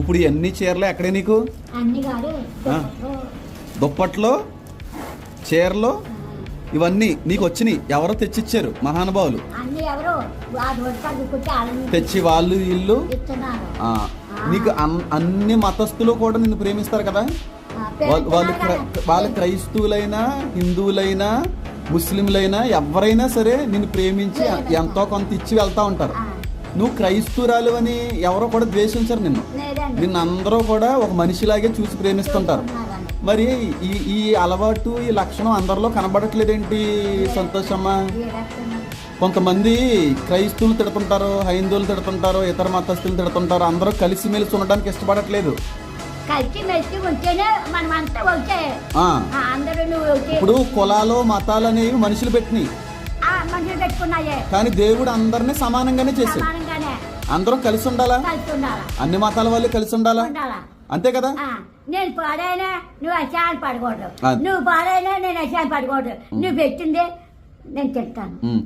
ఇప్పుడు ఇవన్నీ చీరలు ఎక్కడే నీకు. దుప్పట్లో చీరలు ఇవన్నీ నీకు వచ్చినాయి. ఎవరో తెచ్చిచ్చారు మహానుభావులు. తెచ్చి వాళ్ళు ఆ, నీకు అన్- అన్ని మతస్థులు కూడా నిన్ను ప్రేమిస్తారు కదా? వాళ్ళు వాళ్ళు వాళ్ళ క్రైస్తవులైనా హిందువులైనా ముస్లింలైనా ఎవరైనా సరే నిన్ను ప్రేమించి ఎంతో కొంత ఇచ్చి వెళ్తా ఉంటారు. నువ్వు క్రైస్తవురాలు అని ఎవరో కూడా ద్వేషించరు నిన్ను. నిన్ను అందరూ కూడా ఒక మనిషిలాగే చూసి ప్రేమిస్తుంటారు. మరి ఈ ఈ అలవాటు ఈ లక్షణం అందరిలో కనబడట్లేదేంటి సంతోషమ్మ. కొంతమంది క్రైస్తవులు తిడుతుంటారు హైందువులు తిడుతుంటారు ఇతర మతస్థులు తిడుతుంటారు అందరూ కలిసిమెలిసి ఉండడానికి ఇష్టపడట్లేదు. ఇప్పుడు కులాలు మతాలు అనేవి మనుషులు పెట్టినాయి. కానీ దేవుడు అందరినీ సమానంగానే చేశాడు. సమానంగానే. అందరం కలిసి ఉండాలా? అన్ని మతాల వాళ్ళు కలిసి ఉండాలా? అంతే కదా? నేను పాడైనా నువ్వు అశాన్ని పడకూడదు. నువ్వు పాడైనా నేను అశాన్ని పడకూడదు. నువ్వు పెట్టిందే నేను ఉమ్.